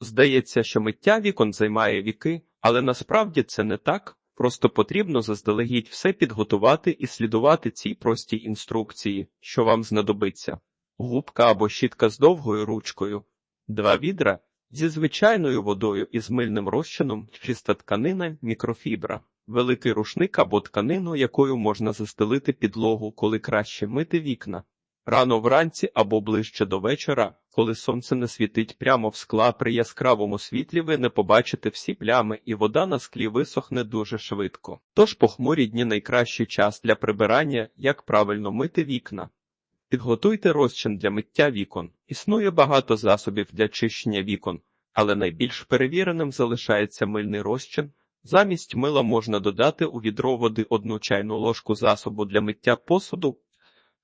Здається, що миття вікон займає віки, але насправді це не так. Просто потрібно заздалегідь все підготувати і слідувати цій простій інструкції, що вам знадобиться. Губка або щітка з довгою ручкою, два відра зі звичайною водою і з мильним розчином, чиста тканина, мікрофібра, великий рушник або тканину, якою можна застелити підлогу, коли краще мити вікна. Рано вранці або ближче до вечора, коли сонце не світить прямо в скла при яскравому світлі, ви не побачите всі плями, і вода на склі висохне дуже швидко. Тож похмурі дні найкращий час для прибирання, як правильно мити вікна. Підготуйте розчин для миття вікон. Існує багато засобів для чищення вікон, але найбільш перевіреним залишається мильний розчин. Замість мила можна додати у відро води одну чайну ложку засобу для миття посуду,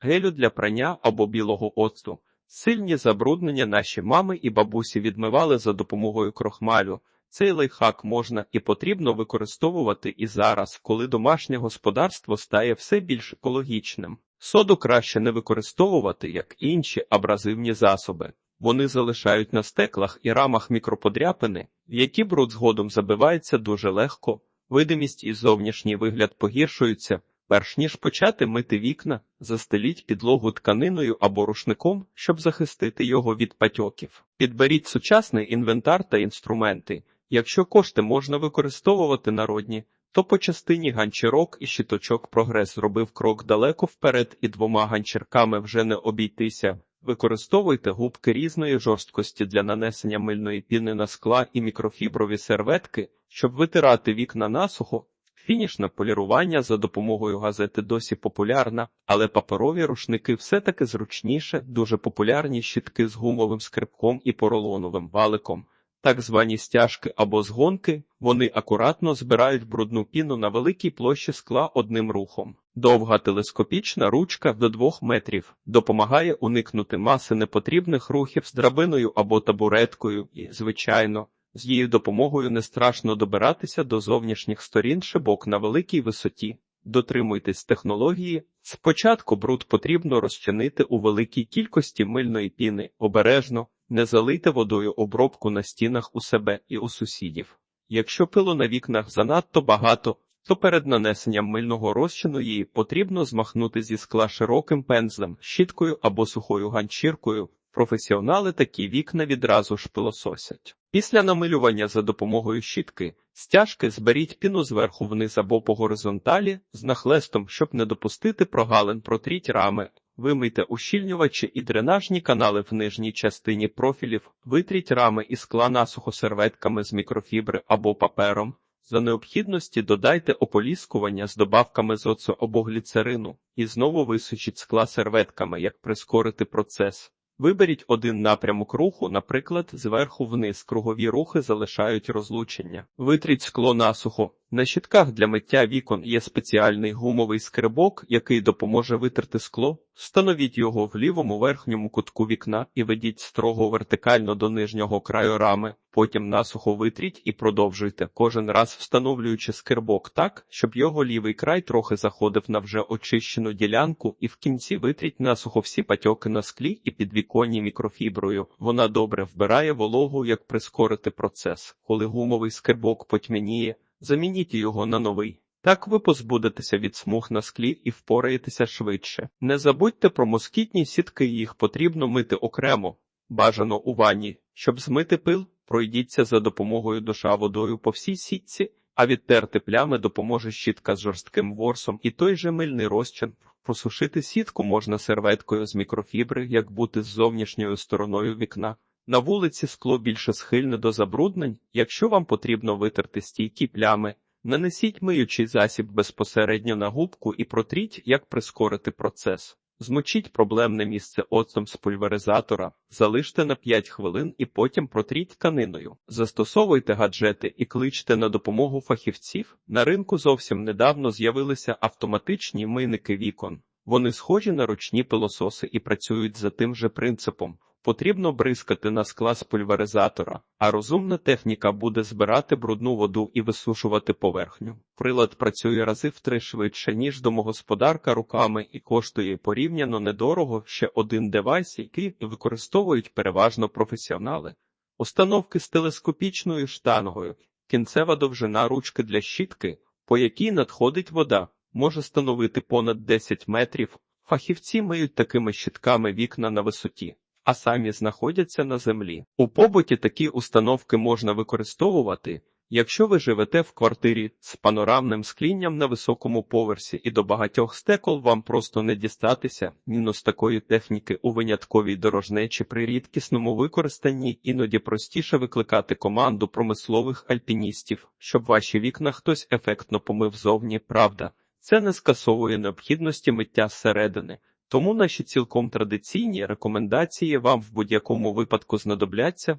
гелю для прання або білого оцту. Сильні забруднення наші мами і бабусі відмивали за допомогою крохмалю. Цей лайфхак можна і потрібно використовувати і зараз, коли домашнє господарство стає все більш екологічним. Соду краще не використовувати, як інші абразивні засоби. Вони залишають на стеклах і рамах мікроподряпини, які бруд згодом забивається дуже легко, видимість і зовнішній вигляд погіршуються. Перш ніж почати мити вікна, застеліть підлогу тканиною або рушником, щоб захистити його від патьоків. Підберіть сучасний інвентар та інструменти. Якщо кошти можна використовувати народні, то по частині ганчірок і щиточок прогрес зробив крок далеко вперед і двома ганчірками вже не обійтися. Використовуйте губки різної жорсткості для нанесення мильної піни на скла і мікрофіброві серветки, щоб витирати вікна насухо. Фінішне полірування за допомогою газети досі популярна, але паперові рушники все-таки зручніше, дуже популярні щітки з гумовим скрипком і поролоновим валиком. Так звані стяжки або згонки, вони акуратно збирають брудну піну на великій площі скла одним рухом. Довга телескопічна ручка до 2 метрів допомагає уникнути маси непотрібних рухів з драбиною або табуреткою і, звичайно, з її допомогою не страшно добиратися до зовнішніх сторін шибок на великій висоті. Дотримуйтесь технології. Спочатку бруд потрібно розчинити у великій кількості мильної піни, обережно, не залийте водою обробку на стінах у себе і у сусідів. Якщо пилу на вікнах занадто багато, то перед нанесенням мильного розчину її потрібно змахнути зі скла широким пензлем, щіткою або сухою ганчіркою. Професіонали такі вікна відразу ж пилососять. Після намилювання за допомогою щітки, стяжки зберіть піну зверху вниз або по горизонталі з нахлестом, щоб не допустити прогалин, протріть рами, вимийте ущільнювачі і дренажні канали в нижній частині профілів, витріть рами і скла насухо серветками з мікрофібри або папером. За необхідності додайте ополіскування з добавками з оцу або гліцерину і знову висушіть скла серветками, як прискорити процес. Виберіть один напрямок руху, наприклад, зверху вниз кругові рухи залишають розлучення. Витріть скло насухо. На щитках для миття вікон є спеціальний гумовий скребок, який допоможе витерти скло. Встановіть його в лівому верхньому кутку вікна і ведіть строго вертикально до нижнього краю рами. Потім насухо витріть і продовжуйте, кожен раз встановлюючи скребок так, щоб його лівий край трохи заходив на вже очищену ділянку, і в кінці витріть насухо всі патьоки на склі і підвіконні мікрофіброю. Вона добре вбирає вологу, як прискорити процес. Коли гумовий скребок потьмяніє, замініть його на новий. Так ви позбудетеся від смуг на склі і впораєтеся швидше. Не забудьте про москітні сітки, їх потрібно мити окремо, бажано у ванні, щоб змити пил. Пройдіться за допомогою душа водою по всій сітці, а відтерти плями допоможе щітка з жорстким ворсом і той же мильний розчин. Просушити сітку можна серветкою з мікрофібри, як бути з зовнішньою стороною вікна. На вулиці скло більше схильне до забруднень. Якщо вам потрібно витерти стійкі плями, нанесіть миючий засіб безпосередньо на губку і протріть, як прискорити процес. Змочіть проблемне місце оцтом з пульверизатора, залиште на 5 хвилин і потім протріть тканиною. Застосовуйте гаджети і кличте на допомогу фахівців. На ринку зовсім недавно з'явилися автоматичні мийники вікон. Вони схожі на ручні пилососи і працюють за тим же принципом. Потрібно бризкати на скла з пульверизатора, а розумна техніка буде збирати брудну воду і висушувати поверхню. Прилад працює рази в три швидше, ніж домогосподарка руками і коштує порівняно недорого ще один девайс, який використовують переважно професіонали. Установки з телескопічною штангою, кінцева довжина ручки для щітки, по якій надходить вода, може становити понад 10 метрів. Фахівці миють такими щитками вікна на висоті, а самі знаходяться на землі. У побуті такі установки можна використовувати, якщо ви живете в квартирі з панорамним склінням на високому поверсі і до багатьох стекол вам просто не дістатися. Мінус такої техніки у винятковій дорожнечі при рідкісному використанні іноді простіше викликати команду промислових альпіністів, щоб ваші вікна хтось ефектно помив зовні, правда. Це не скасовує необхідності миття зсередини, тому наші цілком традиційні рекомендації вам в будь-якому випадку знадобляться.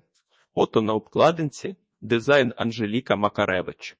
Фото на обкладинці, дизайн Анжеліка Макаревич.